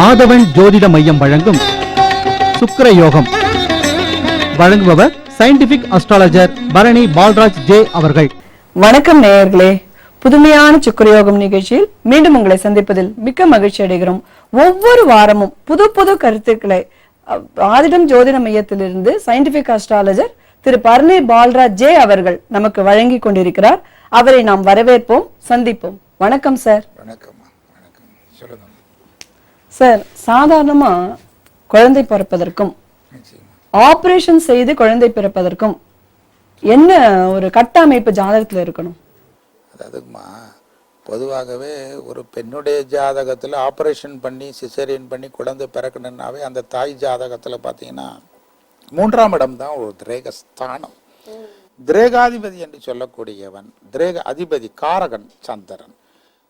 ஆதவன் ஜோதிட மையம் வழங்கும் சுக்கிர யோகம் வழங்குபவர் scientific astrologer Bharani Balraj J அவர்கள். வணக்கம் நேயர்களே. புதுமையான சுக்கரயோகம் நிகழ்ச்சியில் மீண்டும் உங்களை சந்திப்பதில் மிக்க மகிழ்ச்சி அடைகிறோம். ஒவ்வொரு வாரமும் புது புது கருத்துக்களை ஆதிடம் ஜோதிட மையத்திலிருந்து scientific astrologer Thiru Bharani Balraj J அவர்கள் நமக்கு வழங்கி கொண்டிருக்கிறார். அவரை நாம் வரவேற்போம் சந்திப்போம். வணக்கம் சார் வணக்கம். சொல்லுங்க. சார் சாதாரணமா குழந்தை பிறப்பதற்கும் ஆபரேஷன் செய்து குழந்தை பிறப்பதற்கும் என்ன ஒரு கட்டமைப்பு ஜாதகத்துல இருக்கணும்? அதாவதுமா பொதுவாகவே ஒரு பெண்ணுடைய ஜாதகத்தில் ஆப்ரேஷன் பண்ணி சிசேரியன் பண்ணி குழந்தை பிறக்கணுன்னாவே அந்த தாய் ஜாதகத்தில் பார்த்தீங்கன்னா மூன்றாம் இடம் தான் ஒரு திரேக ஸ்தானம் திரேகாதிபதி என்று சொல்லக்கூடியவன் திரேக அதிபதி காரகன் சந்திரன்.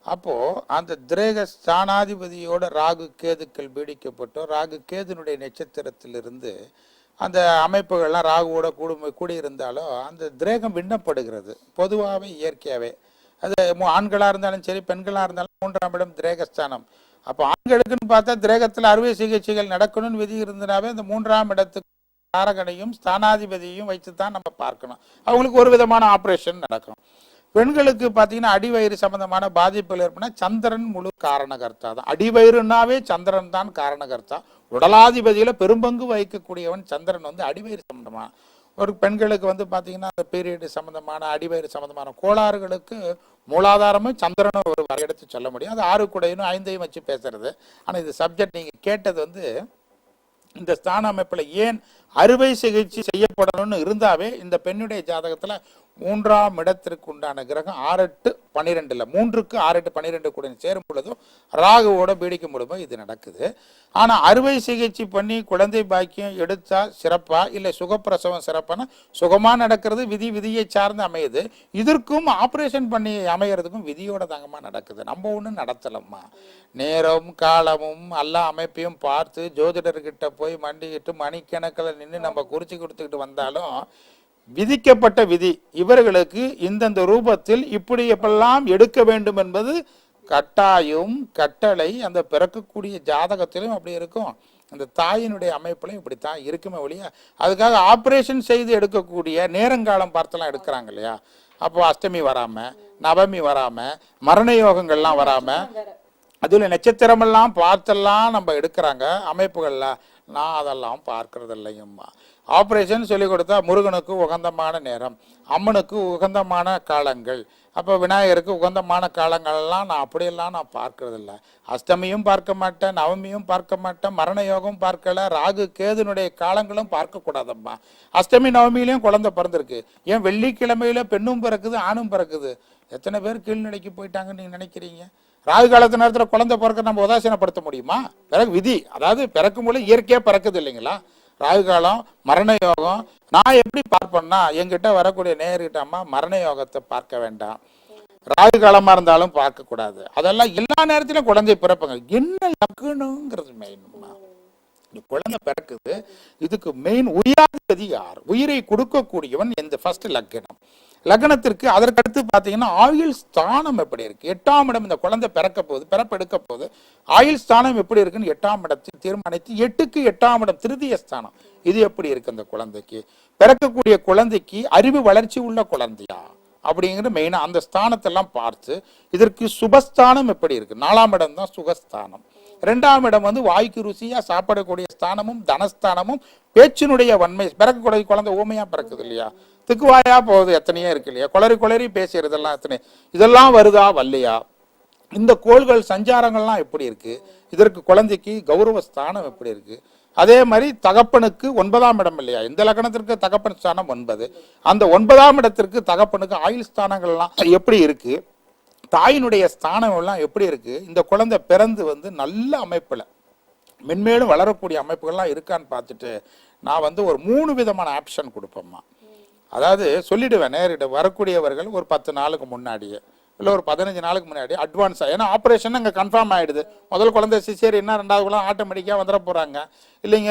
அப்போது அந்த திரேக ஸ்தானாதிபதியோட ராகு கேதுக்கள் பீடிக்கப்பட்டோ ராகு கேதுனுடைய நட்சத்திரத்திலிருந்து அந்த அமைப்புகள்லாம் ராகுவோட கூடும் கூடியிருந்தாலும் அந்த திரேகம் விண்ணப்படுகிறது. பொதுவாகவே இயற்கையாகவே. அது மு- இருந்தாலும் சரி பெண்களாக இருந்தாலும் மூன்றாம் இடம் திரேகஸ்தானம். அப்போ ஆண்களுக்குன்னு பார்த்தா திரேகத்தில் அறுவை சிகிச்சைகள் நடக்கணும்னு விதி இருந்தனாவே அந்த மூன்றாம் இடத்துக்கு காரகனையும் ஸ்தானாதிபதியையும் வைத்து தான் நம்ம பார்க்கணும். அவங்களுக்கு ஒரு விதமான ஆப்ரேஷன் நடக்கும். பெண்களுக்கு பார்த்தீங்கன்னா அடிவயிறு சம்பந்தமான பாதிப்புகள் ஏற்பனா சந்திரன் முழு காரணகர்த்தா தான். அடிவயிறுனாவே சந்திரன் தான் காரணகர்த்தா. உடலாதிபதியில் பெரும்பங்கு வகிக்கக்கூடியவன் சந்திரன் வந்து அடிவயிறு சம்பந்தமான ஒரு பெண்களுக்கு வந்து பார்த்தீங்கன்னா அந்த பீரியடு சம்பந்தமான அடிவயிறு சம்பந்தமான கோளாறுகளுக்கு மூலாதாரமும் சந்திரனும் ஒரு வரையெடுத்து சொல்ல முடியும். அது ஆறு குடையினும் ஐந்தையும் வச்சு பேசுறது. ஆனால் இது சப்ஜெக்ட் நீங்கள் கேட்டது வந்து இந்த ஸ்தான அமைப்பில் ஏன் அறுவை சிகிச்சை செய்யப்படணும்னு இருந்தாவே இந்த பெண்ணுடைய ஜாதகத்தில் மூன்றாம் இடத்திற்கு உண்டான கிரகம் ஆறு எட்டு பன்னிரெண்டில் மூன்றுக்கு ஆறு எட்டு பன்னிரெண்டு கூட சேரும் பொழுதும் ராகுவோட பீடிக்கும் பொழுதும் இது நடக்குது. ஆனால் அறுவை சிகிச்சை பண்ணி குழந்தை பாக்கியம் எடுத்தா சிறப்பாக இல்லை சுகப்பிரசவம் சிறப்பான? சுகமாக நடக்கிறது விதி விதியை சார்ந்து அமையுது. இதற்கும் ஆப்ரேஷன் பண்ணி அமைகிறதுக்கும் விதியோட தங்கமாக நடக்குது. நம்ம ஒன்றும் நடத்தலம்மா. நேரம் காலமும் எல்லா அமைப்பையும் பார்த்து ஜோதிடர்கிட்ட போய் மண்டிக்கிட்டு மணிக்கணக்கில் நின்று நம்ம குறிச்சு கொடுத்துக்கிட்டு வந்தாலும் விதிக்கப்பட்ட விதி. இவர்களுக்கு இந்தந்த ரூபத்தில் இப்படி எப்பெல்லாம் எடுக்க வேண்டும் என்பது கட்டாயம் கட்டளை அந்த பிறக்கக்கூடிய ஜாதகத்திலும் அப்படி இருக்கும். அந்த தாயினுடைய அமைப்பிலும் இப்படித்தான் இருக்குமே ஒழிய அதுக்காக ஆப்ரேஷன் செய்து எடுக்கக்கூடிய நேரங்காலம் பார்த்தெல்லாம் எடுக்கிறாங்க இல்லையா? அப்போ அஷ்டமி வராமல் நவமி வராமல் மரண யோகங்கள்லாம் வராமல் அதில் நட்சத்திரமெல்லாம் பார்த்தெல்லாம் நம்ம எடுக்கிறாங்க அமைப்புகளில். நான் அதெல்லாம் பார்க்கறது இல்லைங்கம்மா ஆப்ரேஷன் சொல்லி கொடுத்தா முருகனுக்கு உகந்தமான நேரம் அம்மனுக்கு உகந்தமான காலங்கள். அப்போ விநாயகருக்கு உகந்தமான காலங்கள்லாம் நான் அப்படியெல்லாம் நான் பார்க்கறதில்ல. அஷ்டமியும் பார்க்க மாட்டேன் நவமியும் பார்க்க மாட்டேன் மரண யோகம் பார்க்கல ராகு கேதுனுடைய காலங்களும் பார்க்கக்கூடாதம்மா அஷ்டமி நவமியிலையும் குழந்தை பிறந்திருக்கு. ஏன் வெள்ளிக்கிழமையில பெண்ணும் பிறக்குது ஆணும் பிறக்குது? எத்தனை பேர் கீழ்நிலைக்கு போயிட்டாங்கன்னு நீங்க நினைக்கிறீங்க? ராகு காலத்து நேரத்தில் குழந்தை பிறக்க நம்ம உதாசீனப்படுத்த முடியுமா? பிறகு விதி அதாவது பிறக்கும் போல இயற்கையாக பிறக்குது இல்லைங்களா? ராகு காலம் மரண யோகம் நான் எப்படி பார்ப்பேன்னா என்கிட்ட வரக்கூடிய நேயர்கிட்ட அம்மா மரண யோகத்தை பார்க்க வேண்டாம். ராகு காலமா இருந்தாலும் பார்க்கக்கூடாது. அதெல்லாம் எல்லா நேரத்திலும் குழந்தை பிறப்புங்க. என்ன லக்குணுங்கிறது மெயின்மா இந்த குழந்தை பிறக்குது. இதுக்கு மெயின் உயிராதிபதி யார்? உயிரை கொடுக்கக்கூடியவன் இந்த ஃபர்ஸ்ட் லக்னம் லக்னத்திற்கு அதற்கடுத்து பார்த்தீங்கன்னா ஆயுள் ஸ்தானம் எப்படி இருக்கு? எட்டாம் இடம் இந்த குழந்தை பிறக்க போகுது பிறப்பெடுக்க போகுது. ஆயுள் ஸ்தானம் எப்படி இருக்குன்னு எட்டாம் இடத்தில் தீர்மானித்து எட்டுக்கு எட்டாம் இடம் திருதிய ஸ்தானம். இது எப்படி இருக்கு அந்த குழந்தைக்கு? பிறக்கக்கூடிய குழந்தைக்கு அறிவு வளர்ச்சி உள்ள குழந்தையா? அப்படிங்கிற மெயினாக அந்த ஸ்தானத்தெல்லாம் பார்த்து இதற்கு சுபஸ்தானம் எப்படி இருக்கு? நாலாம் இடம் தான் சுகஸ்தானம். ரெண்டாம் இடம் வந்து வாய்க்கு ருசியாக சாப்பிடக்கூடிய ஸ்தானமும் தனஸ்தானமும் பேச்சினுடைய வன்மை. பிறக்கக்கூடிய குழந்தை ஊமையாக பிறக்குது இல்லையா? திக்குவாயா போகுது எத்தனையோ இருக்கு இல்லையா? குளறி குளறி பேசுறதெல்லாம் எத்தனை? இதெல்லாம் வருதா வல்லையா இந்த கோள்கள் சஞ்சாரங்கள்லாம் எப்படி இருக்கு? இதற்கு குழந்தைக்கு கௌரவ ஸ்தானம் எப்படி இருக்கு? அதே மாதிரி தகப்பனுக்கு ஒன்பதாம் இடம் இல்லையா? இந்த லக்கணத்திற்கு தகப்பன் ஸ்தானம் ஒன்பது. அந்த ஒன்பதாம் இடத்திற்கு தகப்பனுக்கு ஆயுள் ஸ்தானங்கள்லாம் எப்படி இருக்குது தாயினுடைய ஸ்தானம் எல்லாம் எப்படி இருக்கு? இந்த குழந்தை பிறந்து வந்து நல்ல அமைப்பில் மென்மேலும் வளரக்கூடிய அமைப்புகள்லாம் இருக்கான்னு பார்த்துட்டு நான் வந்து ஒரு மூணு விதமான ஆப்ஷன் கொடுப்பேம்மா. அதாவது சொல்லிடுவேன் நேரிட வரக்கூடியவர்கள் ஒரு பத்து நாளுக்கு முன்னாடியே. இல்லை ஒரு பதினஞ்சு நாளுக்கு முன்னாடி அட்வான்ஸாக ஏன்னா ஆப்ரேஷன் அங்கே கன்ஃபார்ம் ஆயிடுது. முதல் குழந்தை சிசேரியன்னா ரெண்டாவது குழந்தை ஆட்டோமேட்டிக்காக வந்துட போகிறாங்க இல்லைங்க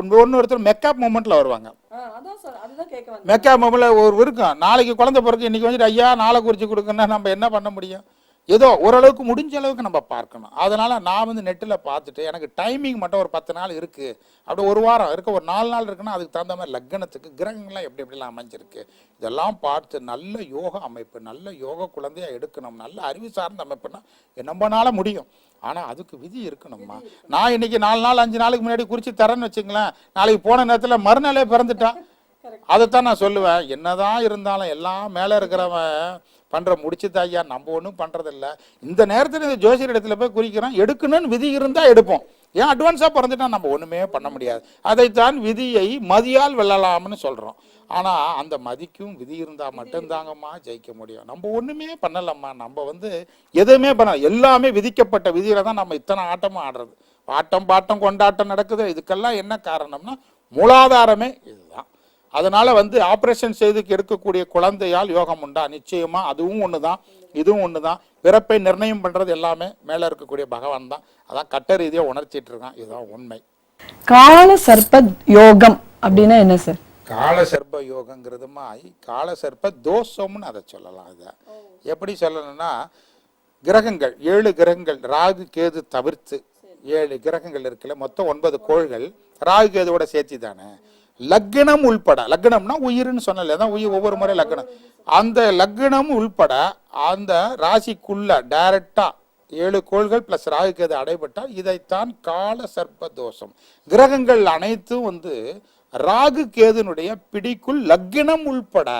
ஒன்று ஒருத்தர் மெக்கப் மூமெண்ட்டில் வருவாங்க. அதான் சார் அதுதான் கேட்க வந்தேன். மெக்கா மொபைலில் ஒரு இருக்கும். நாளைக்கு குழந்தை பிறகு இன்னைக்கு வந்துட்டு ஐயா நாளை குறிச்சு கொடுக்கணும்னா நம்ம என்ன பண்ண முடியும்? ஏதோ ஓரளவுக்கு முடிஞ்ச அளவுக்கு நம்ம பார்க்கணும். அதனால நான் வந்து நெட்டில் பார்த்துட்டு எனக்கு டைமிங் மட்டும் ஒரு பத்து நாள் இருக்கு. அப்படி ஒரு வாரம் இருக்க ஒரு நாலு நாள் இருக்குன்னா அதுக்கு தகுந்த மாதிரி லக்னத்துக்கு கிரகங்கள்லாம் எப்படி எப்படிலாம் அமைஞ்சிருக்கு. இதெல்லாம் பார்த்து நல்ல யோக அமைப்பு நல்ல யோக குழந்தையா எடுக்கணும். நல்ல அறிவு சார்ந்த அமைப்புனா நம்மனால முடியும். ஆனா அதுக்கு விதி இருக்கணும்மா. நான் இன்னைக்கு நாலு நாள் அஞ்சு நாளுக்கு முன்னாடி குறிச்சு தரேன்னு வச்சுங்களேன் நாளைக்கு போன நேரத்துல மறுநாளே பிறந்துட்டா. அதைத்தான் நான் சொல்லுவேன். என்னதான் இருந்தாலும் எல்லாம் மேல இருக்கிறவன் பண்ணுற முடிச்சுதா ஐயா? நம்ம ஒன்றும் பண்ணுறதில்ல இந்த நேரத்தில் இந்த ஜோசியர் இடத்துல போய் குறிக்கிறோம். எடுக்கணும்னு விதி இருந்தால் எடுப்போம். ஏன் அட்வான்ஸாக பிறந்துட்டா நம்ம ஒன்றுமே பண்ண முடியாது. அதைத்தான் விதியை மதியால் வெல்லலாம்னு சொல்கிறோம் ஆனால் அந்த மதிக்கும் விதி இருந்தால் மட்டும்தாங்கம்மா ஜெயிக்க முடியும். நம்ம ஒன்றுமே பண்ணலம்மா. நம்ம வந்து எதுவுமே பண்ண எல்லாமே விதிக்கப்பட்ட விதியில தான் நம்ம இத்தனை ஆட்டமும் ஆடுறது. ஆட்டம் பாட்டம் கொண்டாட்டம் நடக்குது? இதுக்கெல்லாம் என்ன காரணம்னா மூலாதாரமே இதுதான். அதனால வந்து ஆபரேஷன் செய்து எடுக்கக்கூடிய குழந்தையால் யோகம் உண்டா? நிச்சயமா அதுவும் ஒண்ணுதான். இதுவும் ஒண்ணுதான். பிறப்பை நிர்ணயம் பண்றது எல்லாமே மேல இருக்கக்கூடிய பகவான் தான். அதான் கட்ட ரீதியா உணர்த்திட்டு இருக்கான். இதுதான் உண்மை. கால சர்ப்ப யோகம் அப்படின்னா என்ன சார்? கால சர்ப்ப யோகங்கிறதுமா கால சர்ப்ப தோஷம்னு அதை சொல்லலாம் இதை. எப்படி சொல்லணும்னா கிரகங்கள் ஏழு கிரகங்கள் ராகு கேது தவிர்த்து ஏழு கிரகங்கள் இருக்குல்ல மொத்தம் ஒன்பது கோள்கள் ராகு கேதுவோட சேர்த்தி தானே லக்னம் உள்பட லக்னம்னா உயிர்னு சொன்னல தான் உயிர் ஒவ்வொரு முறை லக்னம். அந்த லக்னம் உள்பட அந்த ராசிக்குள்ள டைரக்டா ஏழு கோள்கள் பிளஸ் ராகு கேது அடைபட்டால் இதைத்தான் கால சர்ப்ப தோஷம். கிரகங்கள் அனைத்தும் வந்து ராகு கேதுனுடைய பிடிக்குள் லக்னம் உள்பட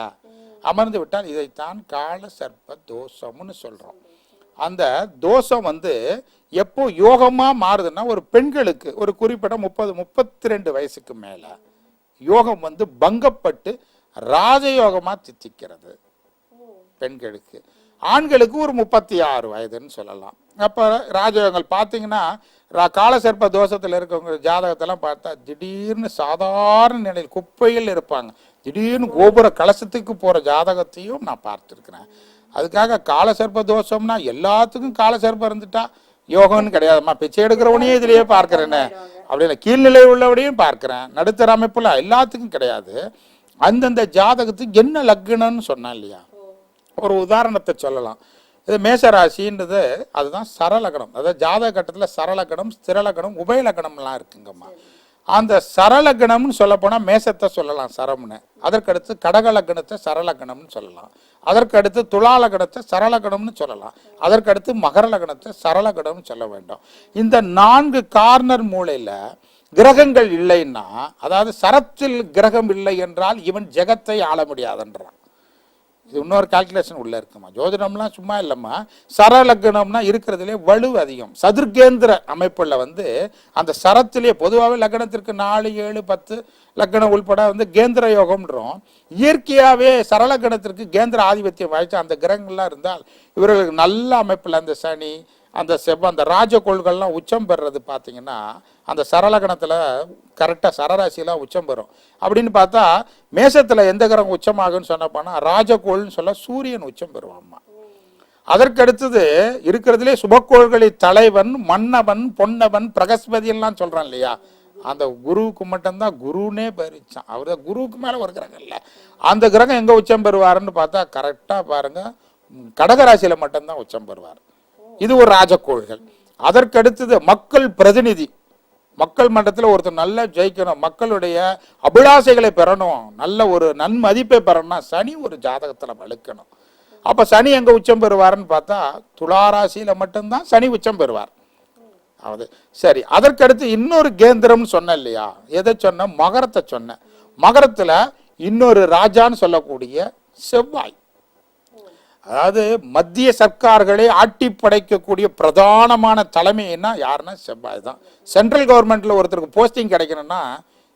அமர்ந்து விட்டால் இதைத்தான் கால சர்ப்ப தோஷம்னு சொல்றோம். அந்த தோஷம் வந்து எப்போ யோகமா மாறுதுன்னா ஒரு பெண்களுக்கு ஒரு குறிப்பிட்ட முப்பது முப்பத்தி ரெண்டு வயசுக்கு மேலே. யோகம் வந்து பங்கப்பட்டு ராஜயோகமாக தித்திக்கிறது. பெண்களுக்கு. ஆண்களுக்கு ஒரு முப்பத்தி ஆறு வயதுன்னு சொல்லலாம். அப்போ ராஜயோகங்கள் பார்த்தீங்கன்னா ரா- காலசர்ப்ப தோஷத்தில் இருக்கவங்க ஜாதகத்தெல்லாம் பார்த்தா திடீர்னு சாதாரண நிலையில் குப்பையில் இருப்பாங்க. திடீர்னு கோபுர கலசத்துக்கு போகிற ஜாதகத்தையும் நான் பார்த்துருக்குறேன். அதுக்காக காலசர்ப்ப தோஷம்னா எல்லாத்துக்கும் காலசர்ப்பம் இருந்துட்டா யோகம்னு கிடையாதும்மா. பிச்சை எடுக்கிறவனையும் இதுலேயே பார்க்குறேன்னு அப்படின்னு கீழ்நிலை உள்ளவரையும் பார்க்குறேன். நடுத்தர அமைப்பில் எல்லாத்துக்கும் கிடையாது. அந்தந்த ஜாதகத்துக்கு என்ன லக்னம்னு சொன்னா இல்லையா? ஒரு உதாரணத்தை சொல்லலாம். இது மேசராசின்றது அதுதான் சரலகணம் அதாவது ஜாதக கட்டத்தில் சரலகணம் ஸ்திரலகணம் உபயலகணம்லாம் இருக்குங்கம்மா. அந்த சரலக்கணம்னு சொல்லப்போனால் மேசத்தை சொல்லலாம் சரம்னு. அதற்கடுத்து கடகலக்கணத்தை சரலக்கணம்னு சொல்லலாம். அதற்கடுத்து துலாலகணத்தை சரலக்கணம்னு சொல்லலாம். அதற்கடுத்து மகரலக்கணத்தை சரலக்கணம்னு சொல்ல வேண்டும். இந்த நான்கு கார்னர் மூலையில் கிரகங்கள் இல்லைன்னா அதாவது சரத்தில் கிரகம் இல்லை என்றால் இவன் ஜெகத்தை ஆள முடியாதுன்றான். இது இன்னொரு கால்குலேஷன் உள்ளே இருக்குமா? ஜோதிடம்லாம் சும்மா இல்லைம்மா. சரலக்னம்னா இருக்கிறதுலே வலு அதிகம். சதுர்கேந்திர அமைப்பில் வந்து அந்த சரத்திலே பொதுவாகவே லக்னத்திற்கு நாலு ஏழு பத்து லக்னம் உள்பட வந்து கேந்திர யோகம்ன்றோம். இயற்கையாகவே சரலக்கணத்திற்கு கேந்திர ஆதிபத்தியம் வாய்ச்சி அந்த கிரகங்கள்லாம் இருந்தால் இவர்களுக்கு நல்ல அமைப்பில் அந்த சனி அந்த செவ்வாய் அந்த ராஜ கொள்கள்லாம் உச்சம் பெறுறது பார்த்தீங்கன்னா அந்த சரலகணத்தில் கரெக்டாக சரராசியெல்லாம் உச்சம் பெறும். அப்படின்னு பார்த்தா மேசத்தில் எந்த கிரகம் உச்சமாகுன்னு சொன்ன போனால் ராஜகோள்னு சொல்ல சூரியன் உச்சம் பெறுவாம்மா. அதற்கு அடுத்தது இருக்கிறதுலே சுபக்கோள்களை தலைவன் மன்னவன் பொன்னவன் பிரகஸ்பதி எல்லாம் இல்லையா? அந்த குருவுக்கு மட்டும்தான் குருனே பறிச்சான் அவர் தான் குருவுக்கு மேலே ஒரு கிரகம் இல்லை. அந்த கிரகம் எங்கே உச்சம் பெறுவாருன்னு பார்த்தா கரெக்டாக பாருங்கள் கடகராசியில் மட்டும்தான் உச்சம் பெறுவார். இது ஒரு ராஜகோள்கள். அதற்கு அடுத்தது மக்கள் பிரதிநிதி. மக்கள் மன்றத்தில் ஒருத்தர் நல்லா ஜெயிக்கணும் மக்களுடைய அபிலாசைகளை பெறணும் நல்ல ஒரு நன்மதிப்பை பெறணும்னா சனி ஒரு ஜாதகத்தில் வலுக்கணும். அப்போ சனி எங்கே உச்சம் பெறுவாருன்னு பார்த்தா துளாராசியில் மட்டும்தான் சனி உச்சம் பெறுவார். அது சரி அதற்கடுத்து இன்னொரு கேந்திரம்னு சொன்னேன் இல்லையா? எதை சொன்ன மகரத்தை சொன்னேன். மகரத்தில் இன்னொரு ராஜான்னு சொல்லக்கூடிய செவ்வாய். அதாவது மத்திய சர்க்கார்களை ஆட்டி படைக்கக்கூடிய பிரதானமான தலைமைன்னா யாருன்னா செவ்வாய் தான். சென்ட்ரல் கவர்மெண்ட்ல ஒருத்தருக்கு போஸ்டிங் கிடைக்கணும்னா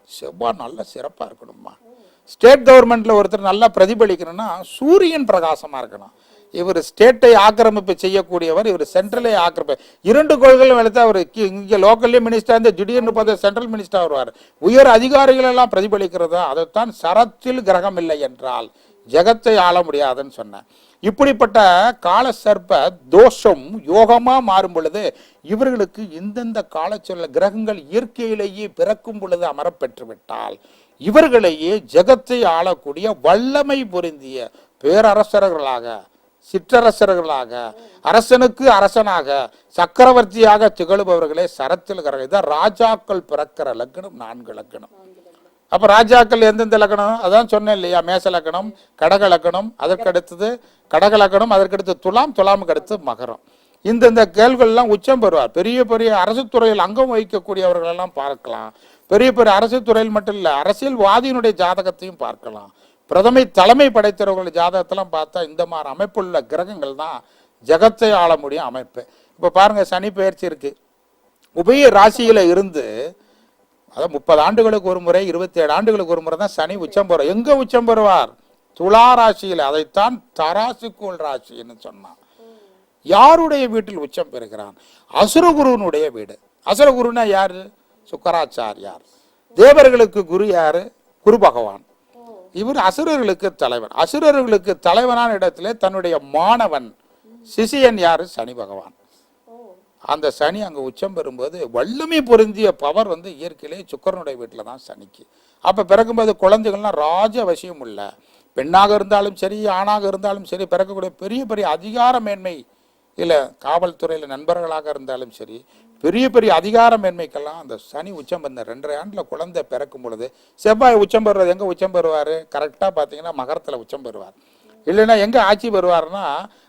செவ்வாய் நல்ல சிறப்பா இருக்கணுமா ஸ்டேட் கவர்மெண்ட்ல ஒருத்தர் நல்லா பிரதிபலிக்கணும்னா சூரியன் பிரகாசமா இருக்கணும். இவர் ஸ்டேட்டை ஆக்கிரமிப்பு செய்யக்கூடியவர் இவர் சென்ட்ரலை ஆக்கிரமிப்பு இரண்டு கொள்கைகளும் எடுத்து அவர் இங்கே லோக்கல்லே மினிஸ்டர் இருந்து திடீர்னு பார்த்தா சென்ட்ரல் மினிஸ்டர் வருவார். உயர் அதிகாரிகள் எல்லாம் பிரதிபலிக்கிறதா? அதைத்தான் சரத்தில் கிரகம் இல்லை என்றால் ஜெகத்தை ஆள முடியாதுன்னு சொன்னேன். இப்படிப்பட்ட கால சர்ப்ப தோஷம் யோகமா மாறும் பொழுது இவர்களுக்கு இந்தந்த காலச்சொல்ல கிரகங்கள் இயற்கையிலேயே பிறக்கும் பொழுது அமரப்பெற்றுவிட்டால் இவர்களையே ஜெகத்தை ஆளக்கூடிய வல்லமை பொருந்திய பேரரசர்களாக சிற்றரசர்களாக அரசனுக்கு அரசனாக சக்கரவர்த்தியாக திகழுபவர்களே சரத்தில் கர இதான் ராஜாக்கள் பிறக்கிற லக்னம் நான்கு லக்னம். அப்ப ராஜாக்கள் எந்தெந்த லக்கணம்? அதான் சொன்னேன் இல்லையா மேச லக்கணம் கடக லக்கணம் அதற்கடுத்தது கடக லக்கணம் அதற்கடுத்து துலாம் துலாமுக்கு அடுத்து மகரம். இந்த இந்த கேள்விகள்லாம் உச்சம் பெறுவார். பெரிய பெரிய அரசு துறையில் அங்கம் வகிக்கக்கூடியவர்கள் எல்லாம் பார்க்கலாம். பெரிய பெரிய அரசு துறையில் மட்டும் இல்லை அரசியல்வாதியினுடைய ஜாதகத்தையும் பார்க்கலாம். பிரதமை தலைமை படைத்தவர்களுடைய ஜாதகத்தெல்லாம் பார்த்தா இந்த மாதிரி அமைப்புள்ள கிரகங்கள் தான் ஜெகத்தை ஆள முடியும் அமைப்பு. இப்போ பாருங்க சனி பெயர்ச்சி இருக்கு. உபய ராசியில இருந்து அதான் முப்பது ஆண்டுகளுக்கு ஒரு முறை இருபத்தி ஏழு ஆண்டுகளுக்கு ஒரு முறை தான் சனி உச்சம் பெறும் எங்க உச்சம் பெறுவார்? துலா ராசியில். அதைத்தான் தராசுக்கோள் ராசின்னு சொன்னான். யாருடைய வீட்டில் உச்சம் பெறுகிறான்? அசுரகுருனுடைய வீடு. அசுரகுருனா யாரு? சுக்கராச்சாரியார். தேவர்களுக்கு குரு யாரு? குரு பகவான். இவர் அசுரர்களுக்கு தலைவன். அசுரர்களுக்கு தலைவனான இடத்திலே தன்னுடைய மாணவன் சிசியன் யாரு? சனி பகவான். அந்த சனி அங்கே உச்சம் பெறும்போது வல்லமை பொருந்திய பவர் வந்து இயற்கையிலே சுக்கரனுடைய வீட்டில் தான் சனிக்கு. அப்போ பிறக்கும்போது குழந்தைகள்லாம் ராஜ அவசியம் இல்லை பெண்ணாக இருந்தாலும் சரி ஆணாக இருந்தாலும் சரி பிறக்கக்கூடிய பெரிய பெரிய அதிகார மேன்மை இல்லை காவல்துறையில் நண்பர்களாக இருந்தாலும் சரி பெரிய பெரிய அதிகார மேன்மைக்கெல்லாம் அந்த சனி உச்சம் பெற ரெண்டரை ஆண்டில் குழந்தை பிறக்கும் பொழுது செவ்வாய் உச்சம் பெறுறது எங்கே உச்சம் பெறுவார்? கரெக்டாக பார்த்தீங்கன்னா மகரத்தில் உச்சம் பெறுவார். இல்லைன்னா எங்கே ஆட்சி பெறுவார்னா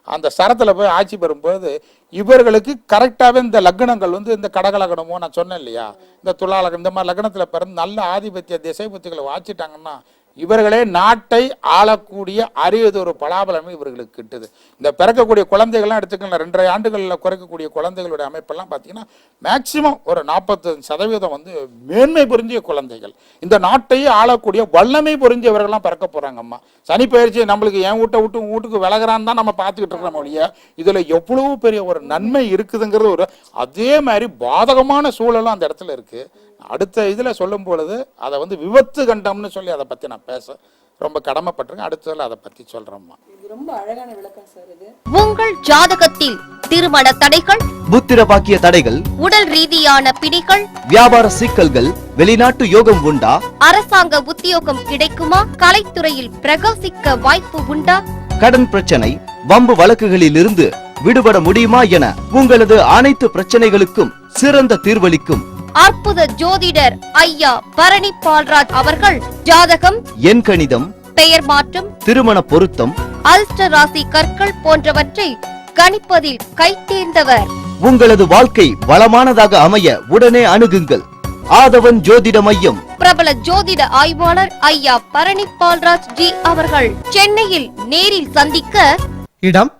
அந்த சரத்தில் போய் ஆட்சி பெறும்போது இவர்களுக்கு கரெக்டாகவே இந்த லக்னங்கள் வந்து இந்த கடகலகணமோ நான் சொன்னேன் இல்லையா? இந்த துலா இந்த மாதிரி லக்னத்தில் பிறந்து நல்ல ஆதிபத்திய திசை புத்திகளை வாச்சிட்டாங்கன்னா இவர்களே நாட்டை ஆளக்கூடிய அரியது ஒரு பலாபலமே இவர்களுக்கு கிட்டுது. இந்த பிறக்கக்கூடிய குழந்தைகள்லாம் எடுத்துக்கலாம் ரெண்டரை ஆண்டுகளில் குறைக்கக்கூடிய குழந்தைகளுடைய அமைப்பெல்லாம் பார்த்தீங்கன்னா மேக்சிமம் ஒரு நாற்பத்தஞ்சு சதவீதம் வந்து மேன்மை புரிஞ்சிய குழந்தைகள். இந்த நாட்டையே ஆளக்கூடிய வல்லமை பொருந்தியவர்கள்லாம் பிறக்க போகிறாங்கம்மா சனி பயிற்சி நம்மளுக்கு என் வீட்டை விட்டு வீட்டுக்கு விலகிறான்னு தான் நம்ம பார்த்துக்கிட்டு இருக்கிறோம் ஒழிய இதில் எவ்வளவு பெரிய ஒரு நன்மை இருக்குதுங்கிறது ஒரு அதே மாதிரி பாதகமான சூழலும் அந்த இடத்துல இருக்குது அடுத்த இதுல சொல்லும் பொழுது அதை வந்து விபத்து கண்டம்னு சொல்லி அதை பத்தி நான் பேச ரொம்ப கடமைப்பட்டிருக்கேன். அடுத்ததுல அதை பத்தி சொல்றேம்மா. ரொம்ப அழகான விளக்கம் சார் இது. உங்கள் ஜாதகத்தில் திருமண தடைகள் புத்திர பாக்கிய தடைகள் உடல் ரீதியான பிடிகள் வியாபார சிக்கல்கள் வெளிநாட்டு யோகம் உண்டா? அரசாங்க உத்தியோகம் கிடைக்குமா? கலைத்துறையில் பிரகாசிக்க வாய்ப்பு உண்டா? கடன் பிரச்சனை வம்பு வழக்குகளில் இருந்து விடுபட முடியுமா என உங்களது அனைத்து பிரச்சனைகளுக்கும் சிறந்த தீர்வளிக்கும் அற்புத ஜோதிடர் ஐயா பரணி பால்ராஜ் அவர்கள் ஜாதகம் எண் கணிதம் பெயர் மாற்றம் திருமண பொருத்தம் அல்ஸ்ட ராசி கற்கள் போன்றவற்றை கணிப்பதில் கைத்தேர்ந்தவர் உங்களது வாழ்க்கை வளமானதாக அமைய உடனே அணுகுங்கள். ஆதவன் ஜோதிட மையம். பிரபல ஜோதிட ஆய்வாளர் ஐயா பரணி பால்ராஜ் ஜி அவர்கள் சென்னையில் நேரில் சந்திக்க. இடம்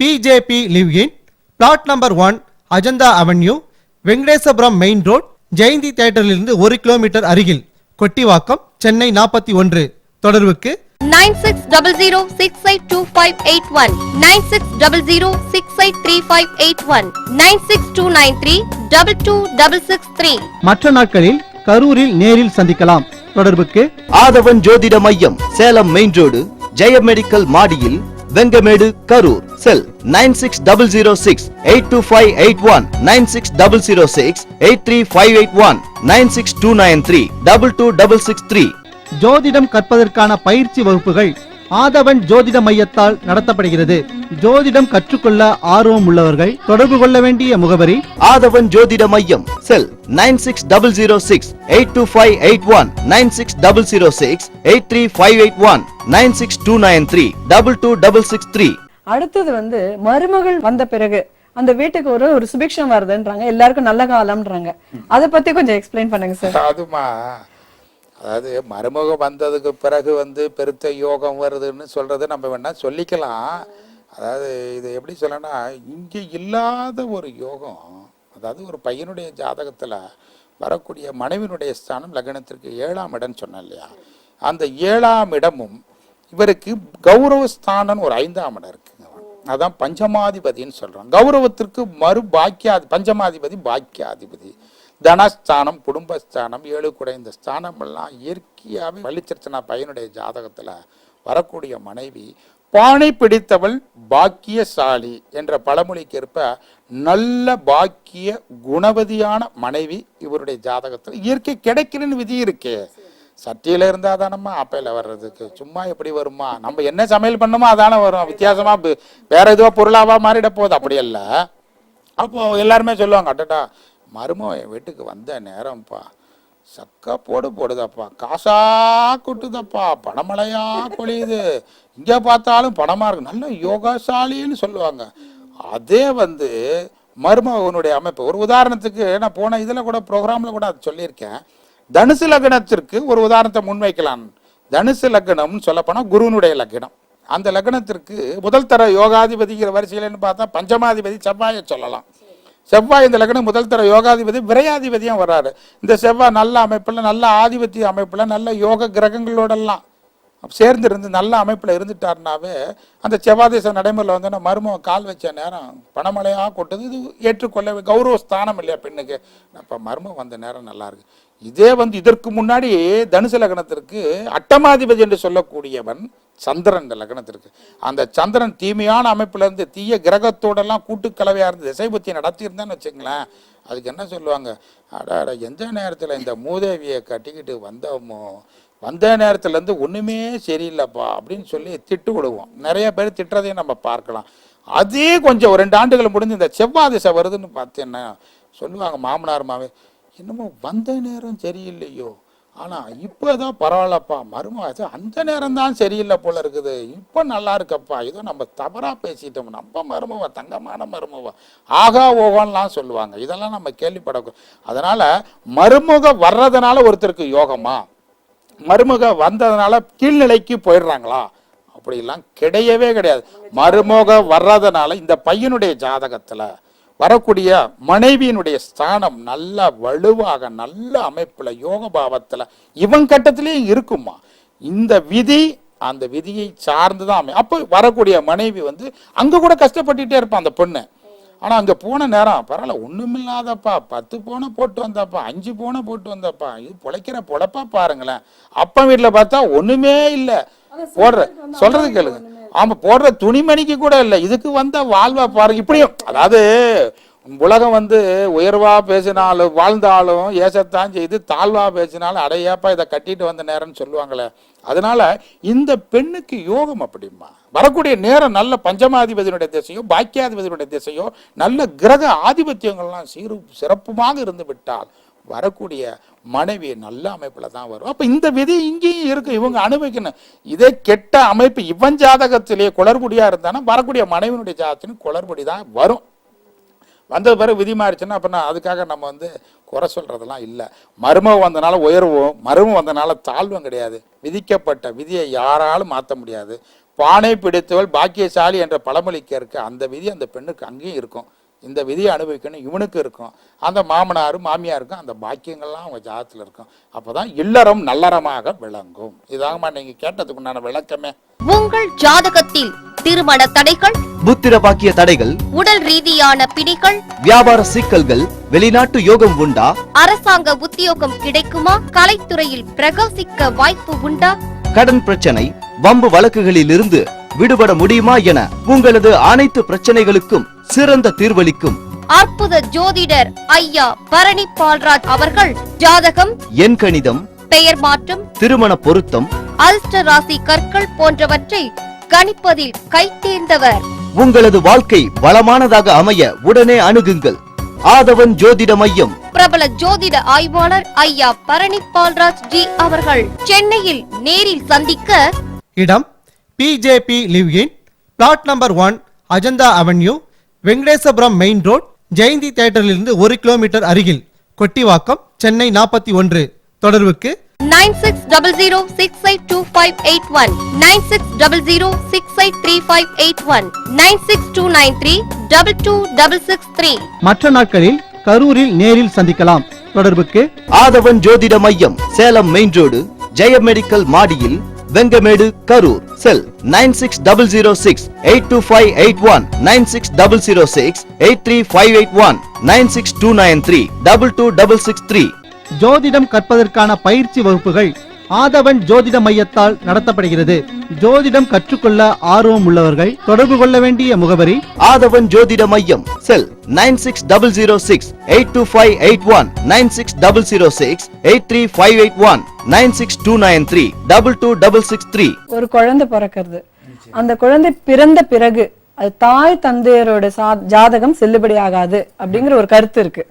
BJP live in flat number one Ajanta avenue Venkatesapuram main road Jayanthi தியேட்டரிலிருந்து ஒரு கிலோமீட்டர் அருகில் கொட்டிவாக்கம் சென்னை நாற்பத்தி ஒன்று. தொடர்புக்கு nine six double zero six eight two five eight one. Nine six double zero six eight three five eight one. Nine six two nine three double two double six three. மற்ற நாட்களில் கரூரில் நேரில் சந்திக்கலாம். தொடர்புக்கு ஆதவன் ஜோதிட மையம் Salem main road Jaya medical மாடியில் Vengamedu Karur. Cell nine six double zero six eight two five eight one nine six double zero six eight three five eight one nine six two nine three double two double six three ஜோதிடம் கற்பதற்கான பயிற்சி வகுப்புகள் ஆதவன் ஜோதிட மையத்தால் நடத்தப்படுகிறது. ஜோதிடம் கற்றுக்கொள்ள ஆர்வம் உள்ளவர்கள் தொடர்பு கொள்ள வேண்டிய முகவரி ஆதவன் ஜோதிட மையம் cell nine six double zero six eight two five eight one nine six double zero six eight three five eight one nine six two nine three double two double six three அடுத்தது வந்து மருமகள் வந்த பிறகு அந்த வீட்டுக்கு ஒரு ஒரு சுபிக்ஷம் வருதுன்றாங்க. எல்லாருக்கும் நல்ல காலம்ன்றாங்க. அதை பத்தி கொஞ்சம் எக்ஸ்பிளைன் பண்ணுங்க சார் அதுமா அதாவது மருமகம் வந்ததுக்கு பிறகு வந்து பெருத்த யோகம் வருதுன்னு சொல்றது நம்ம வேணா சொல்லிக்கலாம். அதாவது இது எப்படி சொல்லனா இங்கே இல்லாத ஒரு யோகம் அதாவது ஒரு பையனுடைய ஜாதகத்தில் வரக்கூடிய மனைவினுடைய ஸ்தானம் லக்னத்திற்கு ஏழாம் இடம்னு சொன்னேன் இல்லையா? அந்த ஏழாம் இடமும் இவருக்கு கௌரவ ஸ்தானம் ஒரு ஐந்தாம் இடம் இருக்குங்க. அதான் பஞ்சமாதிபதின்னு சொல்கிறோம் கௌரவத்திற்கு மறு பாக்கியாதி பஞ்சமாதிபதி பாக்கியாதிபதி. தனஸ்தானம் குடும்பஸ்தானம் ஏழு குறைந்த இந்த ஸ்தானம் எல்லாம் இயற்கையாகவே வலிச்சிருச்சுனா பையனுடைய ஜாதகத்தில் வரக்கூடிய மனைவி பானை பிடித்தவள் பாக்கியசாலி என்ற பழமொழிக்கு ஏற்ப நல்ல பாக்கிய குணவதியான மனைவி இவருடைய ஜாதகத்தில் இயற்கை கிடைக்கலன்னு விதி இருக்கே. சட்டியில இருந்தா தானம்மா ஆப்பையில வர்றதுக்கு. சும்மா எப்படி வருமா? நம்ம என்ன சமையல் பண்ணோமோ அதானே வரும். வித்தியாசமா வேற எதுவோ பொருளாவா மாறிட போகுது. அப்படி இல்ல அப்போ எல்லாருமே சொல்லுவாங்க அட்டடா மருமகன் என் வீட்டுக்கு வந்த நேரம்ப்பா. சக்கா போடு போடுதப்பா. காசா கொட்டுதப்பா. பணமழையா பொழியுது இங்கே பார்த்தாலும் பணமாக இருக்கு. நல்ல யோகாசாலின்னு சொல்லுவாங்க. அதே வந்து மருமகனுடைய அமைப்பு. ஒரு உதாரணத்துக்கு நான் போன இதில் கூட ப்ரோக்ராமில் கூட அது சொல்லியிருக்கேன். தனுசு லக்னத்திற்கு ஒரு உதாரணத்தை முன்வைக்கலாம். தனுசு லக்னம்னு சொல்லப்போனால் குருவினுடைய லக்னம். அந்த லக்னத்திற்கு முதல் தர யோகாதிபதிங்கிற வரிசையிலன்னு பார்த்தா பஞ்சமாதிபதி செவ்வாயை சொல்லலாம். செவ்வாய் இந்த லக்னம் முதல் தர யோகாதிபதி விரையாதிபதியும் வர்றாரு. இந்த செவ்வாய் நல்ல அமைப்பில் நல்ல ஆதிபத்திய அமைப்பில் நல்ல யோக கிரகங்களோடெல்லாம் சேர்ந்து இருந்து நல்ல அமைப்பில் இருந்துட்டாருனாவே அந்த செவ்வாதேச நடைமுறையில் வந்து மருமகன் கால் வச்ச நேரம் பணமழையாக கொட்டுது. இது ஏற்றுக்கொள்ள கௌரவ ஸ்தானம் இல்லையா பெண்ணுக்கு? அப்போ மருமம் வந்த நேரம் நல்லாயிருக்கு இதே வந்து இதற்கு முன்னாடி தனுசு லக்னத்திற்கு அட்டமாதிபதி என்று சொல்லக்கூடியவன் சந்திரன் இந்த லக்னத்திற்கு. அந்த சந்திரன் தீமையான அமைப்பிலேருந்து தீய கிரகத்தோடெல்லாம் கூட்டுக்கலவையாக இருந்து திசை புத்தி நடத்தியிருந்தான்னு வச்சுங்களேன் அதுக்கு என்ன சொல்லுவாங்க? அட அட எந்த நேரத்தில் இந்த மூதேவியை கட்டிக்கிட்டு வந்தோமோ வந்த நேரத்துலேருந்து ஒன்றுமே சரியில்லைப்பா அப்படின்னு சொல்லி திட்டு விடுவோம். நிறைய பேர் திட்டுறதையும் நம்ம பார்க்கலாம். அதே கொஞ்சம் ஒரு ரெண்டு ஆண்டுகள் முடிஞ்சு இந்த செவ்வாய் திசை வருதுன்னு பார்த்தீங்கன்னா சொல்லுவாங்க மாமனார் மாவே என்னமோ வந்த நேரம் சரியில்லையோ? இப்போ தான் பரவாயில்லப்பா. மருமக அந்த நேரம் தான் சரியில்லை போல இருக்குது. இப்போ நல்லா இருக்கப்பா. ஏதோ நம்ம தவறாக பேசிட்டோம். நம்ம மருமவா தங்கமான மருமவா ஆகா ஓகோன்லாம் சொல்லுவாங்க. இதெல்லாம் நம்ம கேள்விப்படக்கூடாது அதனால் மருமக வர்றதுனால ஒருத்தருக்கு யோகமா? மருமக வந்ததுனால கீழ்நிலைக்கு போயிடுறாங்களா? அப்படிலாம் கிடையவே கிடையாது. மருமக வர்றதுனால இந்த பையனுடைய ஜாதகத்தில் வரக்கூடிய மனைவியினுடைய ஸ்தானம் நல்ல வலுவாக நல்ல அமைப்புல யோக பாவத்துல இவன் கட்டத்திலேயும் இருக்குமா? இந்த விதி அந்த விதியை சார்ந்துதான் அமை அப்போ வரக்கூடிய மனைவி வந்து அங்க கூட கஷ்டப்பட்டுட்டே இருப்பான் அந்த பொண்ணு. ஆனா அங்க போன நேரம் பரவாயில்ல ஒண்ணுமில்லாதப்பா பத்து போன போட்டு வந்தாப்பா அஞ்சு போன போட்டு வந்தாப்பா இது பொழைக்கிற பொழப்பா பாருங்களேன். அப்பா வீட்டுல பார்த்தா ஒண்ணுமே இல்ல. போடுற சொல்றது கேளுங்க. அவன் போடுற துணிமணிக்கு கூட இல்லை. இதுக்கு வந்த வாழ்வா பாருங்க இப்படியும் அதாவது உலகம் வந்து உயர்வா பேசினாலும் வாழ்ந்தாலும் ஏசத்தான் செய்து தாழ்வா பேசினாலும் அடையாப்பா இதை கட்டிட்டு வந்த நேரம்னு சொல்லுவாங்களே. அதனால இந்த பெண்ணுக்கு யோகம் அப்படிமா வரக்கூடிய நேரம் நல்ல பஞ்சமாதிபதியினுடைய திசையோ பாக்கியாதிபதியினுடைய திசையோ நல்ல கிரக ஆதிபத்தியங்கள்லாம் சீரு சிறப்புமாக இருந்து விட்டால் வரக்கூடிய மனைவி நல்ல அமைப்பில் தான் வரும். அப்போ இந்த விதி இங்கேயும் இருக்கு. இவங்க அனுபவிக்கணும். இதே கெட்ட அமைப்பு இவன் ஜாதகத்திலேயே குளறுபடியாக இருந்தானா வரக்கூடிய மனைவியினுடைய ஜாதகத்திலும் குளறுபடி தான் வரும். வந்த பிறகு விதி மாறிச்சுன்னா அப்படின்னா அதுக்காக நம்ம வந்து குறை சொல்கிறதெல்லாம் இல்லை. மருமகம் வந்தனால உயர்வும் மருமம் வந்தனால தாழ்வும் கிடையாது. விதிக்கப்பட்ட விதியை யாராலும் மாற்ற முடியாது. பானை பிடித்தவள் பாக்கியசாலி என்ற பழமொழிக்கு இருக்க அந்த விதி அந்த பெண்ணுக்கு அங்கேயும் இருக்கும். இந்த விதியை அனுபவிக்கணும். இவனுக்கு இருக்கும். அந்த மாமனாரும் மாமியாருக்கும் அந்த பாக்கியங்கள்லாம் அவங்க ஜாதத்தில் இருக்கும். அப்பதான் இல்லறம் நல்லறமாக விளங்கும். இதாகமா நீங்க கேட்டதுக்கு உண்டான விளக்கமே. உங்கள் ஜாதகத்தில் திருமண தடைகள் புத்திர பாக்கிய தடைகள் உடல் ரீதியான பிடிகள் வியாபார சிக்கல்கள் வெளிநாட்டு யோகம் உண்டா? அரசாங்க உத்தியோகம் கிடைக்குமா? கலைத்துறையில் பிரகாசிக்க வாய்ப்பு உண்டா? கடன் பிரச்சனை வம்பு வழக்குகளிலிருந்து விடுபட முடியுமா என உங்களது அனைத்து பிரச்சனைகளுக்கும் சிறந்த தீர்வளிக்கும். அற்புத ஜோதிடர் ஐயா பரணி பால்ராஜ் அவர்கள் ஜாதகம் எண் கணிதம் பெயர் மாற்றம் திருமண பொருத்தம் அதிர்ஷ்ட ராசி கற்கள் போன்றவற்றை கணிப்பதில் கைத்தேர்ந்தவர் உங்களது வாழ்க்கை வளமானதாக அமைய உடனே அணுகுங்கள். ஆதவன் ஜோதிட மையம். பிரபல ஜோதிட ஆய்வாளர் ஐயா பரணி பால்ராஜ் ஜி அவர்கள் சென்னையில் நேரில் சந்திக்க இடம் BJP live in flat number one Ajanta avenue Venkatesapuram main road Jayanthi தியேட்டரிலிருந்து ஒரு கிலோமீட்டர் அருகில் கொட்டிவாக்கம் சென்னை நாற்பத்தி ஒன்று. தொடர்புக்கு nine six double zero six eight two five eight one. Nine six double zero six eight three five eight one. Nine six two nine three double two double six three. மற்ற நாட்களில் கரூரில் நேரில் சந்திக்கலாம். தொடர்புக்கு ஆதவன் ஜோதிட மையம் Salem main road Jaya medical மாடியில் Vengamedu Karur. Cell nine six double zero six eight two five eight one nine six double zero six eight three five eight one nine six two nine three double two double six three ஜோதிடம் கற்பதற்கான பயிற்சி வகுப்புகள் ஆதவன் ஜோதிட மையத்தால் நடத்தப்படுகிறது. ஜோதிடம் கற்றுக்கொள்ள ஆர்வம் உள்ளவர்கள் தொடர்பு கொள்ள வேண்டிய முகவரி ஆதவன் ஜோதிட மையம் cell nine six double zero six eight two five eight one nine six double zero six eight three five eight one nine six two nine three double two double six three. ஒரு குழந்தை பிறக்கிறது. அந்த குழந்தை பிறந்த பிறகு அது தாய் தந்தையரோட ஜாதகம் செல்லுபடி ஆகாது அப்படிங்கிற ஒரு கருத்து இருக்கு.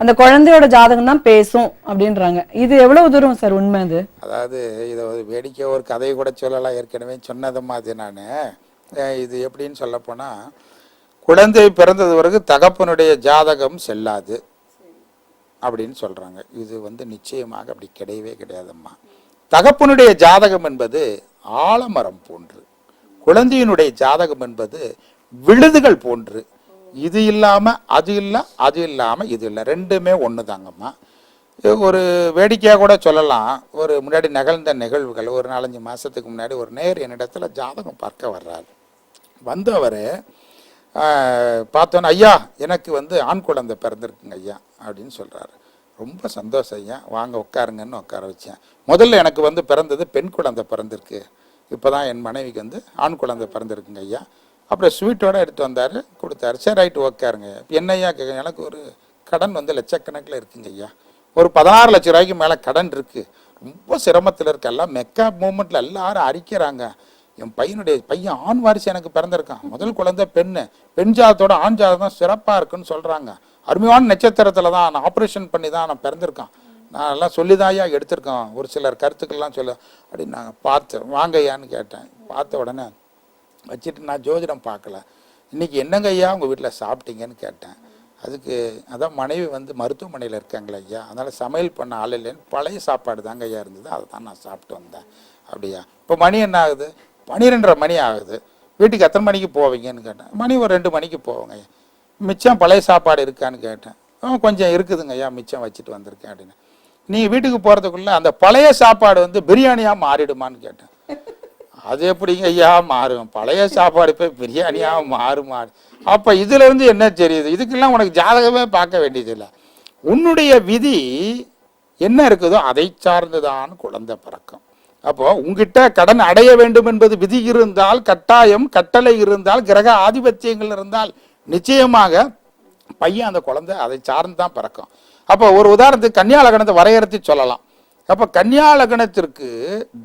அந்த குழந்தையோட ஜாதகம் தான் பேசும் அப்படின்றாங்க. இது எவ்வளவு தூரம் சார் உண்மை அது? அதாவது இதை ஒரு வேடிக்கை ஒரு கதையை கூட சொல்லலாம். ஏற்கனவே சொன்னது மாதிரி நான். இது எப்படின்னு சொல்லப்போனால் குழந்தை பிறந்தது பிறகு தகப்பனுடைய ஜாதகம் செல்லாது. அப்படின்னு சொல்கிறாங்க இது வந்து நிச்சயமாக அப்படி கிடையவே கிடையாதம்மா. தகப்பனுடைய ஜாதகம் என்பது ஆலமரம் போன்று குழந்தையினுடைய ஜாதகம் என்பது விழுதுகள் போன்று. இது இல்லாமல் அது இல்லை அது இல்லாமல் இது இல்லை. ரெண்டுமே ஒன்று தாங்கம்மா ஒரு வேடிக்கையாக கூட சொல்லலாம். ஒரு முன்னாடி நிகழ்ந்த நிகழ்வுகள் ஒரு நாலஞ்சு மாதத்துக்கு முன்னாடி ஒரு நேர் என்னிடத்துல ஜாதகம் பார்க்க வர்றாரு. வந்தவர் பார்த்தோன்னே ஐயா எனக்கு வந்து ஆண் குழந்தை பிறந்திருக்குங்க ஐயா. அப்படின்னு சொல்கிறாரு ரொம்ப சந்தோஷம் ஐயா. வாங்க உட்காருங்கன்னு உட்கார வச்சேன். முதல்ல எனக்கு வந்து பிறந்தது பெண் குழந்தை பிறந்திருக்கு. இப்போ தான் என் மனைவிக்கு வந்து ஆண் குழந்தை பிறந்திருக்குங்க ஐயா. அப்புறம் ஸ்வீட்டோடு எடுத்து வந்தார் கொடுத்தாரு. சரி ரைட்டு உட்காருங்க. என்ன ஐயா கேட்க எனக்கு ஒரு கடன் வந்து லட்சக்கணக்கில் இருக்குங்க ஐயா. ஒரு பதினாறு லட்ச ரூபாய்க்கு மேலே கடன் இருக்குது ரொம்ப சிரமத்தில் இருக்க. எல்லாம் மெக்கா மூமெண்ட்டில் எல்லாரும் அரிக்கிறாங்க. என் பையனுடைய பையன் ஆண் வாரிசு எனக்கு பிறந்திருக்கான். முதல் குழந்தை பெண்ணு. பெண் ஜாதத்தோட ஆண் ஜாதம் தான் சிறப்பாக இருக்குன்னு சொல்கிறாங்க அருமையான நட்சத்திரத்தில் தான் நான் ஆப்ரேஷன் பண்ணி தான் நான் பிறந்திருக்கான். நான் எல்லாம் சொல்லிதாயா எடுத்திருக்கோம் ஒரு சிலர் கருத்துக்கள்லாம் சொல்ல அப்படின்னு நான் பார்த்தேன் வாங்கய்யான்னு கேட்டேன். பார்த்த உடனே வச்சுட்டு நான் ஜோதிடம் பார்க்கல. இன்னைக்கு என்னங்க ஐயா உங்கள் வீட்டில் சாப்பிட்டீங்கன்னு கேட்டேன். அதுக்கு அதான் மனைவி வந்து மருத்துவமனையில் இருக்காங்களே ஐயா. அதனால் சமையல் பண்ண ஆள் இல்லைன்னு பழைய சாப்பாடு தாங்க ஐயா இருந்தது. அதை தான் நான் சாப்பிட்டு வந்தேன். அப்படியா? இப்போ மணி என்ன ஆகுது? பன்னிரெண்டரை மணி ஆகுது. வீட்டுக்கு எத்தனை மணிக்கு போவீங்கன்னு கேட்டேன். மணி ஒரு ரெண்டு மணிக்கு போவோங்க ஐயா. மிச்சம் பழைய சாப்பாடு இருக்கான்னு கேட்டேன். கொஞ்சம் இருக்குதுங்க ஐயா மிச்சம் வச்சுட்டு வந்திருக்கேன் அப்படின்னு. நீங்கள் வீட்டுக்கு போகிறதுக்குள்ள அந்த பழைய சாப்பாடு வந்து பிரியாணியாக மாறிடுமான்னு கேட்டேன். அது எப்படிங்க ஐயா மாறும். பழைய சாப்பாடு போய் பிரியாணியாக மாறுமா? அப்ப அப்போ இதுலேருந்து என்ன தெரியுது? இதுக்கெல்லாம் உனக்கு ஜாதகமே பார்க்க வேண்டியதில்லை. உன்னுடைய விதி என்ன இருக்குதோ அதை சார்ந்துதான் குழந்தை பிறக்கும். அப்போ உங்ககிட்ட கடன் அடைய வேண்டும் என்பது விதி இருந்தால் கட்டாயம் கட்டளை இருந்தால் கிரக ஆதிபத்தியங்கள் இருந்தால் நிச்சயமாக பையன் அந்த குழந்தை அதை சார்ந்து தான் பிறக்கும். அப்போ ஒரு உதாரணத்துக்கு கன்னியா லக்னத்தை வரையறுத்து சொல்லலாம். அப்போ கன்னியா லக்னத்திற்கு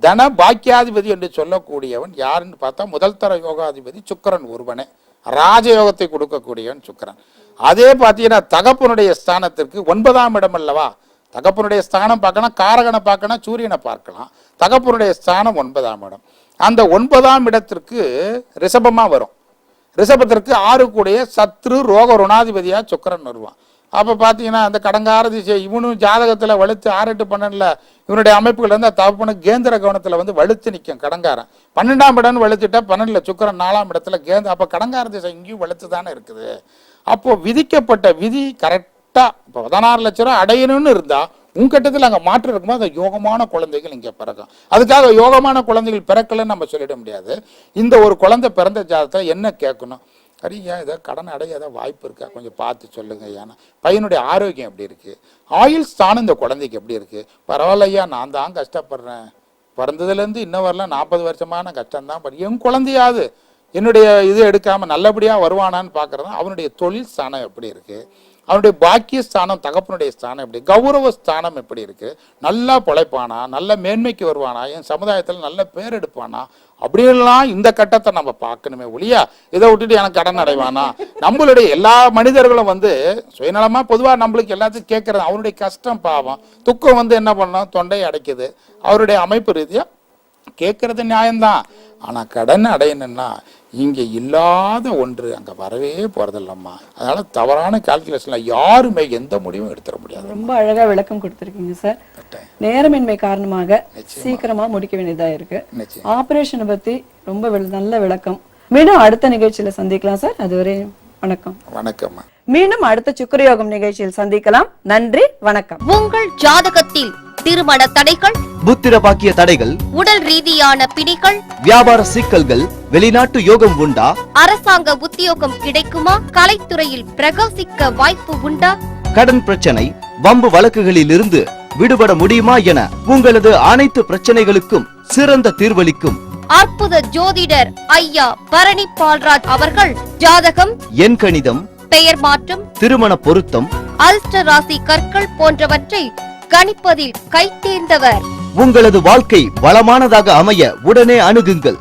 தன பாக்கியாதிபதி என்று சொல்லக்கூடியவன் யாருன்னு பார்த்தா முதல் தர யோகாதிபதி சுக்கிரன் ஒருவனே. ராஜயோகத்தை கொடுக்கக்கூடியவன் சுக்கரன். அதே பார்த்தீங்கன்னா தகப்பனுடைய ஸ்தானத்திற்கு ஒன்பதாம் இடம் அல்லவா? தகப்பனுடைய ஸ்தானம் பார்க்கணும் காரகனை பார்க்கணும் சூரியனை பார்க்கலாம். தகப்பனுடைய ஸ்தானம் ஒன்பதாம் இடம். அந்த ஒன்பதாம் இடத்திற்கு ரிஷபமாக வரும். ரிஷபத்திற்கு ஆறு கூடிய சத்ரு ரோக ருணாதிபதியாக சுக்கரன் வருவான். அப்போ பார்த்தீங்கன்னா அந்த கடங்கார திசை இவனும் ஜாதகத்தில் வலுத்து ஆறு பண்ணனில் பன்னெண்டில் இவனுடைய அமைப்புகள் வந்து தகப்பனு கேந்திர கவனத்தில் வந்து வலுத்து நிற்கும் கடங்காரன். பன்னெண்டாம் இடம்னு வலுத்துட்டா பன்னெண்டில் சுக்கரன் நாலாம் இடத்துல கேந்த அப்போ கடங்கார திசை இங்கேயும் வலுத்து தானே இருக்குது. அப்போது விதிக்கப்பட்ட விதி கரெக்டாக இப்போ பதினாறு லட்ச ரூபா அடையணும்னு இருந்தால் உங்ககிட்டத்தில் அங்கே மாற்றம் இருக்கும்போது அந்த யோகமான குழந்தைகள் இங்கே பிறக்கும். அதுக்காக யோகமான குழந்தைகள் பிறக்கலைன்னு நம்ம சொல்லிட முடியாது. இந்த ஒரு குழந்தை பிறந்த ஜாதகத்தை என்ன கேட்கணும்? சரிங்க ஏதோ கடன் அடைய ஏதோ வாய்ப்பு இருக்கா? கொஞ்சம் பார்த்து சொல்லுங்க ஏன்னா. பையனுடைய ஆரோக்கியம் எப்படி இருக்கு? ஆயில் ஸ்தானம் இந்த குழந்தைக்கு எப்படி இருக்கு? பரவாயில்ல ஐயா நான் தான் கஷ்டப்படுறேன். பிறந்ததுலேருந்து இன்ன வரலாம் நாற்பது வருஷமான கஷ்டம்தான். பட் என் குழந்தையாவது என்னுடைய இது எடுக்காமல் நல்லபடியாக வருவானான்னு பார்க்கறது அவனுடைய தொழில் ஸ்தானம் எப்படி இருக்குது அவனுடைய பாக்கிய ஸ்தானம் தகப்பனுடைய ஸ்தானம் எப்படி கௌரவ ஸ்தானம் எப்படி இருக்கு? நல்லா பொழைப்பானா நல்ல மேன்மைக்கு வருவானா? என் சமுதாயத்தில் நல்ல பேர் எடுப்பானா? அப்படியெல்லாம் இந்த கட்டத்தை நம்ம பார்க்கணுமே ஒழியா இதை விட்டுட்டு எனக்கு கடன் அடைவானா? நம்மளுடைய எல்லா மனிதர்களும் வந்து சுயநலமா பொதுவா நம்மளுக்கு எல்லாத்தையும் கேட்கறது அவருடைய கஷ்டம் பாவம் துக்கம் வந்து என்ன பண்ணோம்? தொண்டை அடைக்குது. அவருடைய அமைப்பு ரீதியா கேட்கறது நியாயம்தான். ஆனா கடன் அடையணும்னா இங்க இல்லாத ஒன்று அங்க வரவே போறதில்லம்மா. அதனால தவறான கால்குலேஷன்ல யாருமே எந்த முடிவும் எடுத்துட முடியாது. ரொம்ப அழகா விளக்கம் கொடுத்திருக்கீங்க சார் நேரமின்மை காரணமாக சீக்கிரமா முடிக்க வேண்டியதா இருக்கு. நிச்சயம். ஆபரேஷனை பத்தி ரொம்ப நல்ல விளக்கம். மீண்டும் அடுத்த நிகழ்ச்சியில சந்திக்கலாம் சார் அதுவரை வணக்கம். வணக்கம்மா. மீண்டும் அடுத்த சுக்கரயோகம் நிகழ்ச்சியில் சந்திக்கலாம். நன்றி வணக்கம். உங்கள் ஜாதகத்தில் திருமண தடைகள் புத்திர பாக்கிய தடைகள் உடல் ரீதியான பிடிகள் வியாபார சிக்கல்கள் வெளிநாட்டு யோகம் உண்டா? அரசாங்க உத்தியோகம் கிடைக்குமா? கலைத்துறையில் பிரகாசிக்க வாய்ப்பு உண்டா? கடன் பிரச்சனை வம்பு வழக்குகளில் இருந்து விடுபட முடியுமா என உங்களது அனைத்து பிரச்சனைகளுக்கும் சிறந்த தீர்வளிக்கும். அற்புத ஜோதிடர் ஐயா பரணி பால்ராஜ் அவர்கள் ஜாதகம்? எண் கணிதம் பெயர் மாற்றம் திருமண பொருத்தம் அதிர்ஷ்ட ராசி கற்கள் போன்றவற்றை கணிப்பதில் கைத்தேர்ந்தவர் உங்களது வாழ்க்கை வளமானதாக அமைய உடனே அணுகுங்கள்.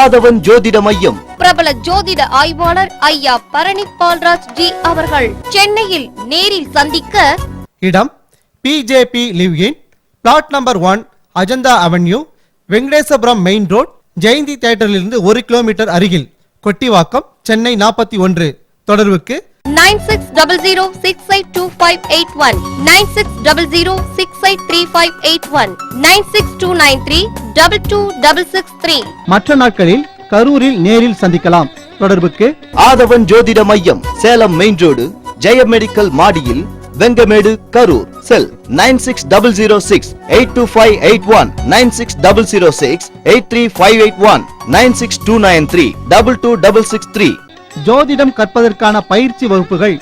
ஆதவன் ஜோதிட மையம். பிரபல ஜோதிட ஆய்வாளர் ஐயா பரணி பால்ராஜ் ஜி அவர்கள் சென்னையில் நேரில் சந்திக்க. இடம் BJP live in flat number one Ajanta avenue Venkatesapuram main road Jayanthi தியேட்டரிலிருந்து ஒரு கிலோமீட்டர் அருகில் கொட்டிவாக்கம் சென்னை நாற்பத்தி ஒன்று. தொடர்புக்கு nine six double zero six eight two five eight one. Nine six double zero six eight three five eight one. Nine six two nine three double two double six three. மற்ற நாட்களில் கரூரில் நேரில் சந்திக்கலாம். தொடர்புக்கு ஆதவன் ஜோதிட மையம் Salem main road Jaya medical மாடியில் Vengamedu Karur. Cell nine six double zero six eight two five eight one. Nine six double zero six eight three five eight one. Nine six two nine three double two double six three. ஜோதிடம் கற்பதற்கான பயிற்சி வகுப்புகள்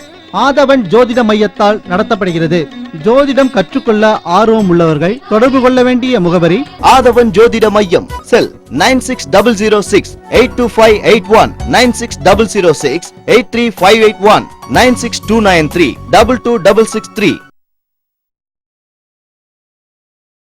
ஆதவன் ஜோதிட மையத்தால் நடத்தப்படுகிறது. ஜோதிடம் கற்றுக்கொள்ள ஆர்வம் உள்ளவர்கள் தொடர்பு கொள்ள வேண்டிய முகவரி ஆதவன் ஜோதிட மையம் cell nine six double zero six eight two five eight one nine six double zero six eight three five eight one nine six two nine three double two double six three